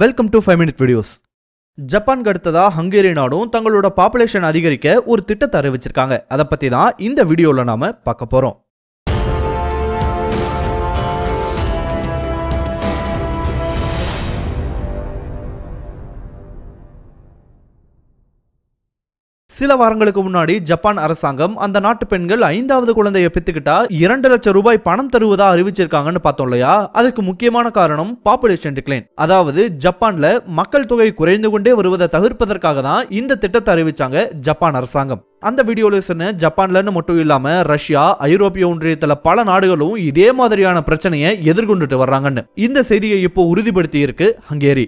Welcome to five minute videos Japan அடுத்ததா Hungary நாடும் தங்களோட பாப்புலேஷன் அதிகரிக்க ஒரு திட்டத்தை அறிவிச்சிருக்காங்க. அதை பத்தி தான் இந்த வீடியோல நாம பார்க்க போறோம். சில வாரங்களுக்கு முன்னாடி ஜப்பான் அரசாங்கம் அந்த நாட்டு பெண்கள் ஐந்தாவது குழந்தையை பெத்துக்கிட்டா இரண்டு லட்சம் ரூபாய் பணம் தருவதா அறிவிச்சிருக்காங்கன்னு பார்த்தோம் இல்லையா? அதுக்கு முக்கியமான காரணம் பாப்புலேஷன் டிக்ளைன் அதாவது ஜப்பான்ல மக்கள் தொகை குறைந்து கொண்டே வருவதை தவிர்ப்பதற்காக தான் இந்த திட்டத்தை அறிவிச்சாங்க ஜப்பான் அரசாங்கம். அந்த வீடியோல சொன்ன ஜப்பான்லன்னு மட்டும் இல்லாம ரஷ்யா ஐரோப்பிய ஒன்றியத்துல பல நாடுகளும் இதே மாதிரியான பிரச்சனையை எதிர்கொண்டுட்டு வர்றாங்கன்னு. இந்த செய்தியை இப்போ உறுதிப்படுத்தி இருக்கு ஹங்கேரி.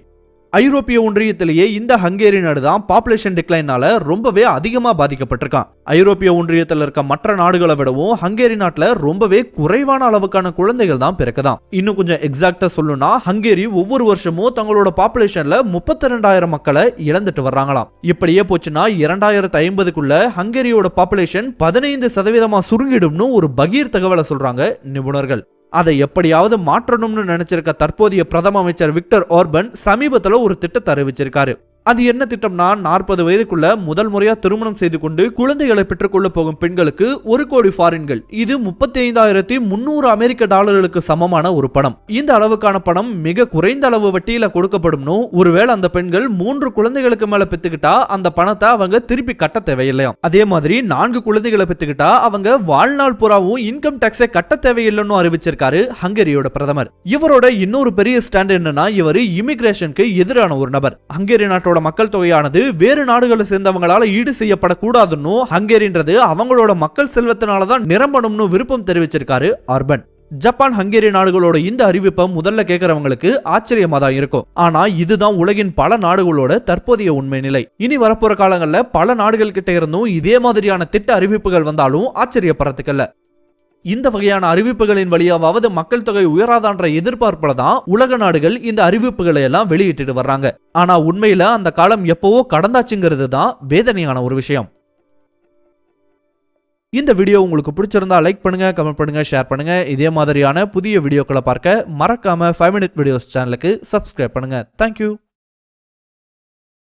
ஐரோப்பிய ஒன்றியத்திலேயே இந்த ஹங்கேரி நாடு தான் பாப்புலேஷன் டிக்ளைனால ரொம்பவே அதிகமா பாதிக்கப்பட்டிருக்கான். ஐரோப்பிய ஒன்றியத்தில் இருக்க மற்ற நாடுகளை விடவும் ஹங்கேரி நாட்டுல ரொம்பவே குறைவான அளவுக்கான குழந்தைகள் தான் பிறக்குதான். இன்னும் கொஞ்சம் எக்ஸாக்டா சொல்லணும்னா ஹங்கேரி ஒவ்வொரு வருஷமும் தங்களோட பாப்புலேஷன்ல முப்பத்தி ரெண்டாயிரம் மக்களை இழந்துட்டு வர்றாங்களாம். இப்படியே போச்சுன்னா இரண்டாயிரத்து ஐம்பதுக்குள்ள ஹங்கேரியோட பாப்புலேஷன் பதினைந்து சதவீதமா சுருங்கிடும்னு ஒரு பகீர் தகவலை சொல்றாங்க நிபுணர்கள். அதை எப்படியாவது மாற்றணும்னு நினைச்சிருக்க தற்போதைய பிரதம அமைச்சர் விக்டர் ஆர்பன் சமீபத்தில் ஒரு திட்டத்தை அறிவிச்சிருக்காரு. அது என்ன திட்டம்னா நாற்பது வயதுக்குள்ள முதல் முறையா திருமணம் செய்து கொண்டு குழந்தைகளை பெற்றுக்கொள்ள போகும் பெண்களுக்கு ஒரு கோடி ஃபாரின்கள். இது முப்பத்தி ஐந்தாயிரத்தி முன்னூறு அமெரிக்க டாலர்களுக்கு சமமான ஒரு பணம். இந்த அளவுக்கான பணம் மிக குறைந்த அளவு வட்டியில கொடுக்கப்படும்னு ஒருவேளை அந்த பெண்கள் மூன்று குழந்தைகளுக்கு மேல பெத்துக்கிட்டா அந்த பணத்தை அவங்க திருப்பி கட்ட தேவையில்லையாம் அதே மாதிரி நான்கு குழந்தைகளை பெத்துக்கிட்டா அவங்க வாழ்நாள் புறாவும் இன்கம் டாக்ஸை கட்ட தேவையில்லைன்னு அறிவிச்சிருக்காரு ஹங்கேரியோட பிரதமர். இவரோட இன்னொரு பெரிய ஸ்டாண்ட் என்னன்னா இவர் இமிகிரேஷனுக்கு எதிரான ஒரு நபர். ஹங்கேரி நாட்டோட மக்கள் தொகையானது வேறு நாடுகளை சேர்ந்தவங்களால ஈடு செய்யப்படக்கூடாதுன்னு ஹங்கேரின்றது அவங்களோட மக்கள் செல்வத்தினால தான் நிரம்பணும்னு விருப்பம் தெரிவிச்சிருக்காரு அர்பன். ஜப்பான் ஹங்கேரி நாடுகளோட இந்த அறிவிப்பை முதல்ல கேட்கறவங்களுக்கு ஆச்சரியமா தான் இருக்கும். ஆனா இதுதான் உலகின் பல நாடுகளோட தற்போதைய உண்மை நிலை. இனி வரப்போற காலங்கள்ல பல நாடுகள் கிட்ட இருந்தும் இதே மாதிரியான திட்ட அறிவிப்புகள் வந்தாலும் ஆச்சரியப்படுறதுக்கு இந்த வகையான அறிவிப்புகளின் வழியாவது மக்கள் தொகை உயராதான்ற எதிர்பார்ப்புல தான் உலக நாடுகள் இந்த அறிவிப்புகளை எல்லாம் வெளியிட்டு வர்றாங்க. ஆனா உண்மையில அந்த காலம் எப்பவோ கடந்தாச்சுங்கிறது தான் வேதனையான ஒரு விஷயம். இந்த வீடியோ உங்களுக்கு பிடிச்சிருந்தா லைக் பண்ணுங்க கமெண்ட் பண்ணுங்க ஷேர் பண்ணுங்க. இதே மாதிரியான புதிய வீடியோக்களை பார்க்க மறக்காம ஃபைவ் மினிட் வீடியோஸ் சேனலுக்கு சப்ஸ்கிரைப் பண்ணுங்க. Thank you